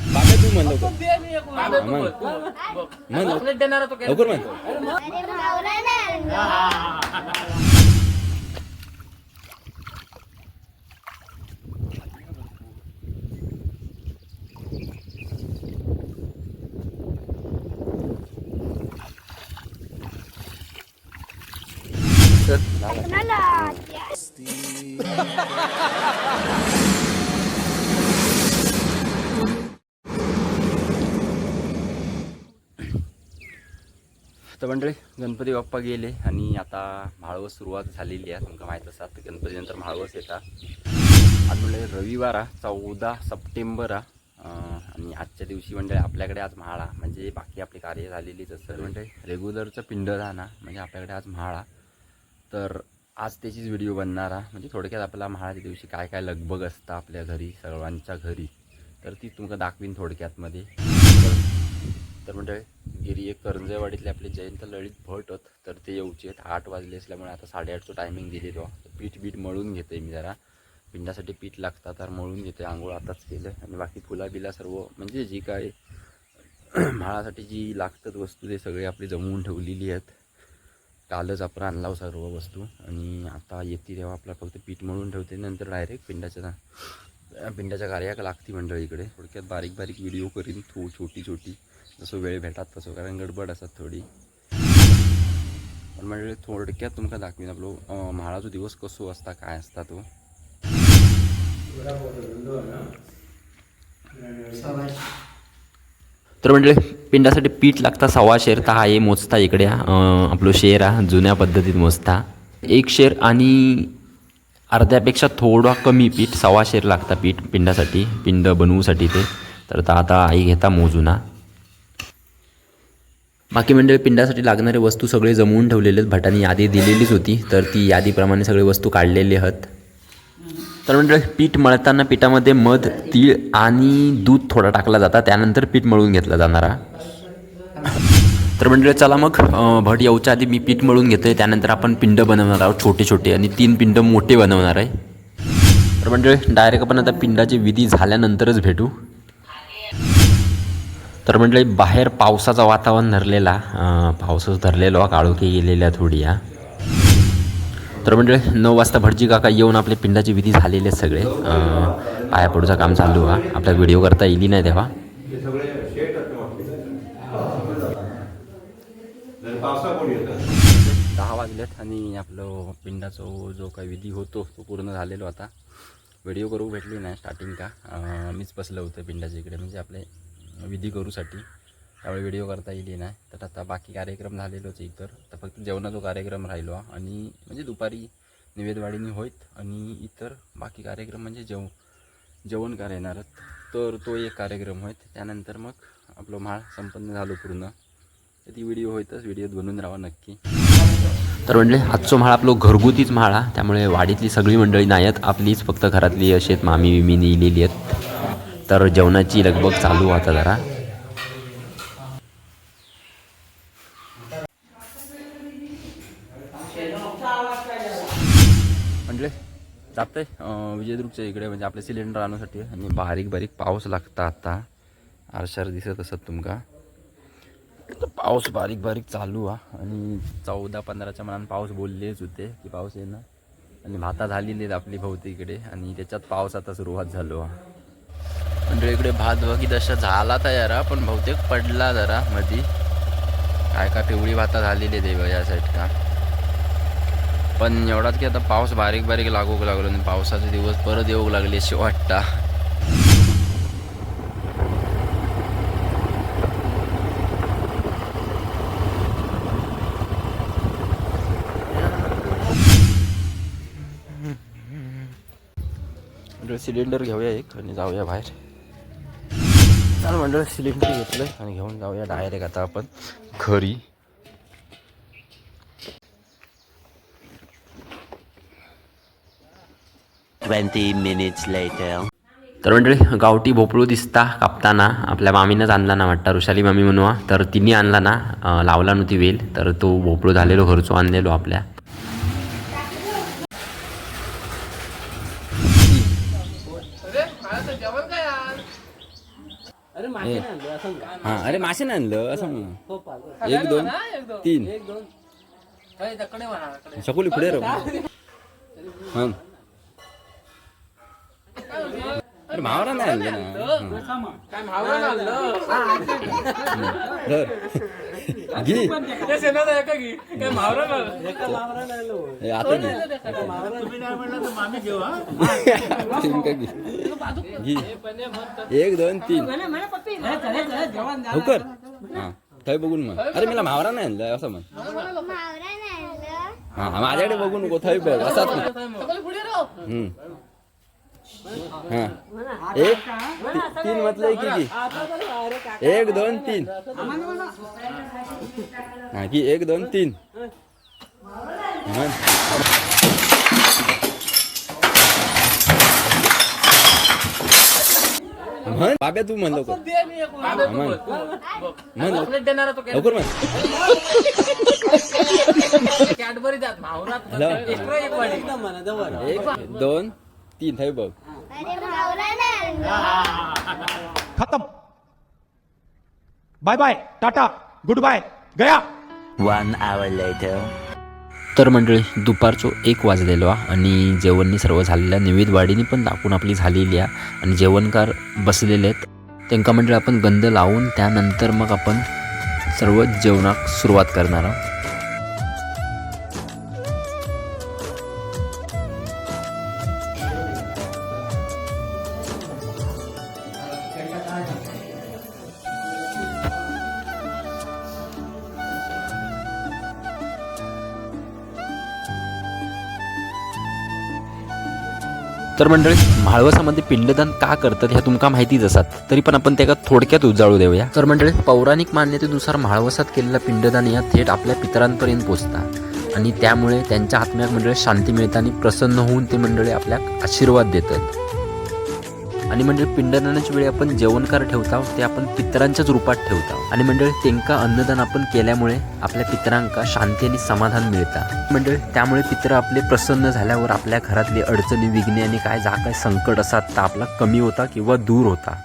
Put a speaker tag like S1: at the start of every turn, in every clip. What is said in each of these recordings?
S1: बाबा तू म्हण लवकर म्हण लवकर म्हण तर मंडळी गणपती बाप्पा गेले आणि आता म्हाळवस सुरुवात झालेली आहे. तुमका माहीत असा तर गणपतीनंतर म्हाळवस येतात आज म्हणजे रविवार आहे चौदा सप्टेंबर आणि आजच्या दिवशी म्हणजे आपल्याकडे आज म्हाळा म्हणजे बाकी आपली कार्य झालेली तसं म्हणजे रेग्युलरचं पिंड राहणार. म्हणजे आपल्याकडे आज म्हाळा तर आज त्याचीच व्हिडिओ बनणार हा. म्हणजे थोडक्यात आपला महाराज दिवशी काय काय लगबग असतं आपल्या घरी सर्वांच्या घरी. तर ती तुमका दाखवीन थोडक्यातमध्ये. तर म्हणजे गिरी एक करंजेवाडीतले आपले जयंत लळित भट होत तर ते येऊचे आहेत. आठ वाजले असल्यामुळे आता साडेआठचं टायमिंग दिलेलो पीठ बीठ मळून घेते मी जरा. पिंडासाठी पीठ लागतं तर मळून घेते आंघोळ आताच केलं. आणि बाकी फुला बिला सर्व म्हणजे जी काय म्हाळासाठी जी लागतात वस्तू ते सगळे आपली जमवून ठेवलेली आहेत. कालच आपण आणला सर्व वस्तू. आणि आता येते तेव्हा आपला फक्त पीठ मळून ठेवते नंतर डायरेक्ट पिंडाच्या पिंडाच्या कार्याक लागती मंडळी इकडे. थोडक्यात बारीक बारीक व्हिडिओ करीन थो छोटी छोटी. जसं वेळ भेटात तसं कारण गडबड असतात थोडी. पण म्हणजे थोडक्यात तुमका दाखवीन आपलो म्हाळाचो दिवस कसो असता काय असता तो. तर म्हणजे पिंडासाठी पीठ लागता सव्वा शेर तर हा हे मोजता इकडे आपलं आपलो शेर हा जुन्या पद्धतीत मोजता. एक शेर आणि अर्ध्यापेक्षा थोडा कमी पीठ सव्वा शेर लागता पीठ पिंडासाठी पिंड बनवूसाठी ते. तर आता आता आई घेता मोजूना बाकी मंडळी पिंडासाठी लागणारे वस्तू सगळे जमवून ठेवलेले आहेत. भटांनी यादी दिलेलीच होती तर ती यादीप्रमाणे सगळे वस्तू काढलेले आहेत. तर मंडळी पीठ मळताना पिठामध्ये मध तीळ आणि दूध थोडा टाकला जाता. त्यानंतर पीठ मळून घेतला जाणारा तर मंडळी चला मग भट येऊच्या आधी मी पीठ मळून घेतोय. त्यानंतर आपण पिंड बनवणार आहोत छोटे छोटे आणि तीन पिंड मोठे बनवणार आहे. तर मंडळी डायरेक्ट आपण आता पिंडाची विधी झाल्यानंतरच भेटू. तर मंडळी बाहेर पावसाचं वातावरण धरलेला पावसाच धरलेलो काळोखी गेलेल्या थोडी या तर म्हणजे नऊ वाजता भटजी काका येऊन आपले पिंडाची विधी झालेले आहेत सगळे. अं, पाया काम चालू हा. आपल्या व्हिडिओ करता येईल नाही तेव्हा. दहा वाजलेत आणि आपलं पिंडाचा जो काही विधी होतो तो पूर्ण झालेलो आता. व्हिडिओ करू भेटली नाही स्टार्टिंग का. मीच बसलं होतं पिंडाच्या इकडे म्हणजे आपले विधी करूसाठी. त्यावेळी व्हिडिओ करता येईल नाही. तर आता बाकी कार्यक्रम झालेलोच इतर. तर फक्त जेवणाचा कार्यक्रम राहिलो आणि म्हणजे दुपारी निवेदवाडीनी होईत आणि इतर बाकी कार्यक्रम म्हणजे जेव जेवण येणार तर तो एक कार्यक्रम होईत. त्यानंतर मग आपलं माळ संपन्न झालो पूर्ण. तर ती व्हिडिओ होईतच. व्हिडिओत बनवून राहा नक्की. तर म्हणले आजचं म्हाळ आपलो घरगुतीच म्हाळा त्यामुळे वाडीतली सगळी मंडळी नाही आहेत आपलीच फक्त घरातली अशी आहेत. मामी विमी नेलेली आहेत. तर जेवणाची लगबग चालू आता जरा म्हणजे जातंय आहे विजयदुर्गच्या इकडे म्हणजे आपले सिलेंडर आणण्यासाठी आणि बारीक बारीक पाऊस लागता आता. आरशार दिसत असत तुमका. पाऊस बारीक बारीक चालू हा. आणि चौदा पंधराच्या मनात पाऊस बोललेच होते की पाऊस येणार आणि भाता झालेली आहेत आपली बहुतेक इकडे. आणि त्याच्यात पाऊस आता सुरुवात झालो हा. म्हणजे इकडे भात वगैरे तशा झाला तयार हा, पण बहुतेक पडला जरा मधी. काय का पिवळी भाता झालेली आहे देव या साईड का? पण एवढाच की आता पाऊस बारीक बारीक लागू लागलो आणि पावसाचे दिवस परत येऊ लागले असे वाटता. सिलेंडर घेऊया एक आणि जाऊया बाहेर. चाल मंडळ सिलेंडर घेतलं आणि घेऊन जाऊया डायरेक्ट आता आपण घरी.
S2: Twenty minutes later. तर मंडळी गावठी भोपळू दिसता कापताना आपल्या मामीनंच आणला ना वाटतं. ऋषाली मामी म्हणून तर तिने आणला ना लावला नव्हती वेल. तर तो भोपळू झालेलो घरचो आणलेलो आपल्या.
S1: हा अरे मासे नाही आणलं असं म्हण एक दोन तीन. शकुली पुढे रो हं. अरे मावरा नाही आणलं ना. हं. धर. घे. ए, आता घे. तीन का घे. घे. एक दोन तीन. लवकर. हा. थंय बघून मग. अरे मला मावरा नाही आणलं असं म्हण.
S3: मावरा नाही आणलं
S1: हा माझ्याकडे बघू नको थंय बघ असाच हम्म. हा. एक तीन म्हटलंय की की एक दोन तीन. हा की एक दोन तीन. म्हण. बाब्या तू म्हण लवकर. म्हण.
S4: एक
S1: दोन तीन. थंय बघ.
S5: खत्म. Bye bye tata good bye गया
S2: तर मंडळी दुपारचो एक वाजलेलो आहे आणि जेवणनी सर्व झालेल्या निवेद वाडीनी पण दाखवून आपली झालेली आहे. आणि जेवणकार बसलेले आहेत. त्यांका मंडळी आपण गंध लावून त्यानंतर मग आपण सर्व जेवणाक सुरुवात करणार आहोत. तर मंडळी म्हाळवसामध्ये पिंडदान का करतात ह्या तुमका माहितीच असतात. तरी पण आपण त्याला थोडक्यात उजाळू देऊया. तर मंडळी पौराणिक मान्यतेनुसार म्हाळवसात केलेलं पिंडदान या थेट आपल्या पितरांपर्यंत पोचतात आणि त्यामुळे त्यांच्या आत्म्याक मंडळी शांती मिळते आणि प्रसन्न होऊन ते मंडळी आपल्या आशीर्वाद देतात. आणि म्हणजे पिंडदानाच्या वेळी आपण जेवणकार ठेवता ते आपण पितरांच्याच रूपात ठेवता. आणि म्हणजे त्यांका अन्नदान आपण केल्यामुळे आपल्या पितरांका शांती आणि समाधान मिळतात म्हणजे त्यामुळे पित्र आपले प्रसन्न झाल्यावर आपल्या घरातली अडचणी विघ्ने आणि काय जा काय संकट असतात तर आपला कमी होता किंवा दूर होता.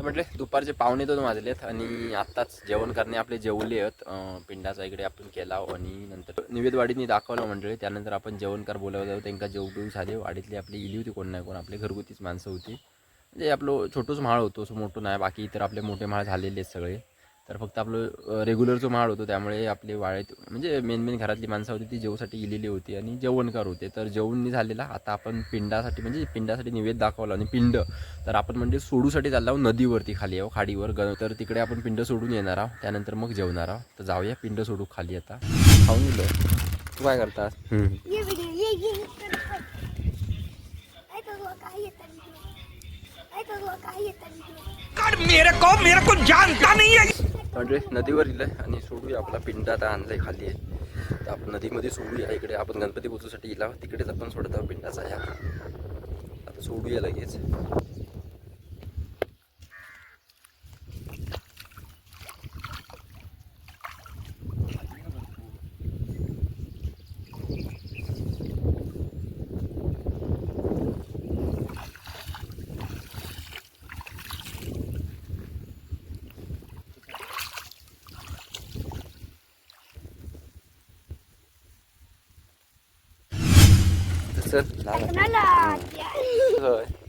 S1: तर म्हटले दुपारचे पाहुणे दोन वाजलेत आणि आत्ताच जेवण करणे आपले जेवले आहेत. पिंडाचा इकडे आपण केला आणि नंतर निवेदवाडीने दाखवलं मंडळी. त्यानंतर आपण जेवणकार बोलावलं त्यांका जेव बिव झाले. वाडीतली आपली इली होती कोण नाही कोण आपली घरगुतीच माणसं होती. म्हणजे आपलं छोटंच माळ होतो असं मोठं नाही बाकी इतर आपले मोठे माळ झालेले आहेत सगळे. तर फक्त आपलं रेग्युलरचं माळ होतो त्यामुळे आपले वाळेत म्हणजे मेन मेन घरातली माणसं होती ती जेवसाठी इलेली होती आणि जेवणकार होते. तर जेवण नाही झालेला आता आपण पिंडासाठी म्हणजे पिंडासाठी निवेद दाखवला आणि पिंड तर आपण म्हणजे सोडूसाठी चाललो आहोत नदीवरती खाली आहो खाडीवर. ग तर तिकडे आपण पिंड सोडून येणार आहोत त्यानंतर मग जेवणार आहोत. तर जाऊया पिंड सोडू खाली आता. खाऊन गेलो तू काय करतास?
S5: मेरे को मेरे को जानता नहीं है।
S1: म्हणजे नदीवर आहे आणि सोडूया आपला पिंड. आता आणलाय खाली आहे तर आपण नदीमध्ये सोडूया. इकडे आपण गणपती पोचूसाठी इला. तिकडेच आपण सोडत आहोत पिंडाचा या आता सोडूया लगेच.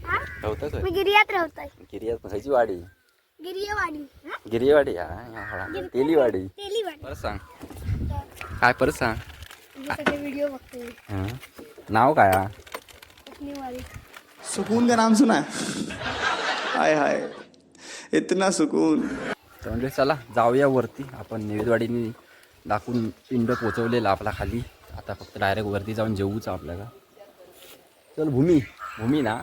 S3: हा? मी गिरियात राहतोय
S1: गिरियात खायची वाडी.
S3: गिरियवाडी. हा?
S1: गिरियवाडी हा तेलीवाडी. परत सांग. काय परत सांग.
S3: मी सगळे व्हिडिओ बघतोय
S1: हं. नाव काय
S6: सुकून का नाम सुना? है हाय हाय. इतना सुकून.
S1: तर म्हणजे चला जाऊया वरती. आपण निवेदवाडीने दाखवून पिंड पोचवलेला आपला खाली. आता फक्त डायरेक्ट वरती जाऊन जेवूच आपल्याला. चल भूमी. भूमी ना?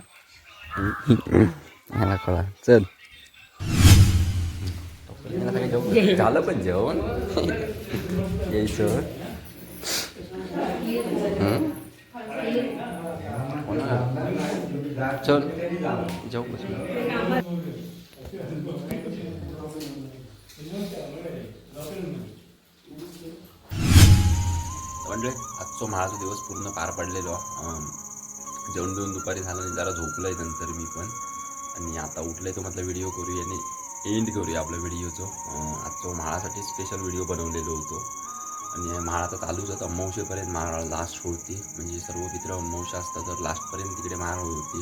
S1: मला कळा चल. झालं पण जेवण? यायचं हं?
S2: चल जाऊ बस.
S1: म्हणजे आजचो महाळाचा दिवस पूर्ण पार पडलेलो. जेवण बिवून दुपारी झालं आणि जरा झोपलं आहे नंतर मी पण. आणि आता उठलंय तो म्हटलं व्हिडिओ करूया आणि एंड करूया आपल्या व्हिडिओचो आजचो म्हाळासाठी स्पेशल व्हिडिओ बनवलेलो होतो. आणि म्हाळा आता चालूच होता. अमावशेपर्यंत माळ लास्ट होती. म्हणजे सर्व मित्र अमावशा असतात तर लास्टपर्यंत तिकडे माळ होती.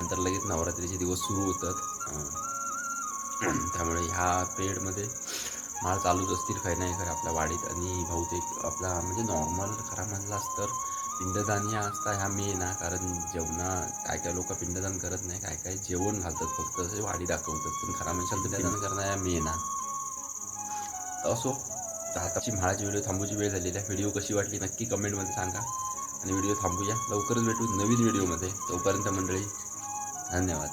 S1: नंतर लगेच नवरात्रीचे दिवस सुरू होतात. त्यामुळे ह्या पिरियडमध्ये माळ चालूच असतील काही नाही खरं आपल्या वाडीत. आणि बहुतेक आपला म्हणजे नॉर्मल खरा म्हणलास तर पिंडदान ह्या असता ह्या मेन आहे कारण जेवणा काय काय लोक पिंडदान करत नाही काय काय जेवण घालतात फक्त असे वाडी दाखवतात. पण खरा म्हणजे पिंडदान करणं ह्या मेन आहे तर असो आताची म्हाळाची व्हिडिओ थांबूची वेळ झालेली आहे. व्हिडिओ कशी वाटली नक्की कमेंटमध्ये सांगा. आणि व्हिडिओ थांबूया. लवकरच भेटू नवीन व्हिडिओमध्ये तोपर्यंत मंडळी धन्यवाद.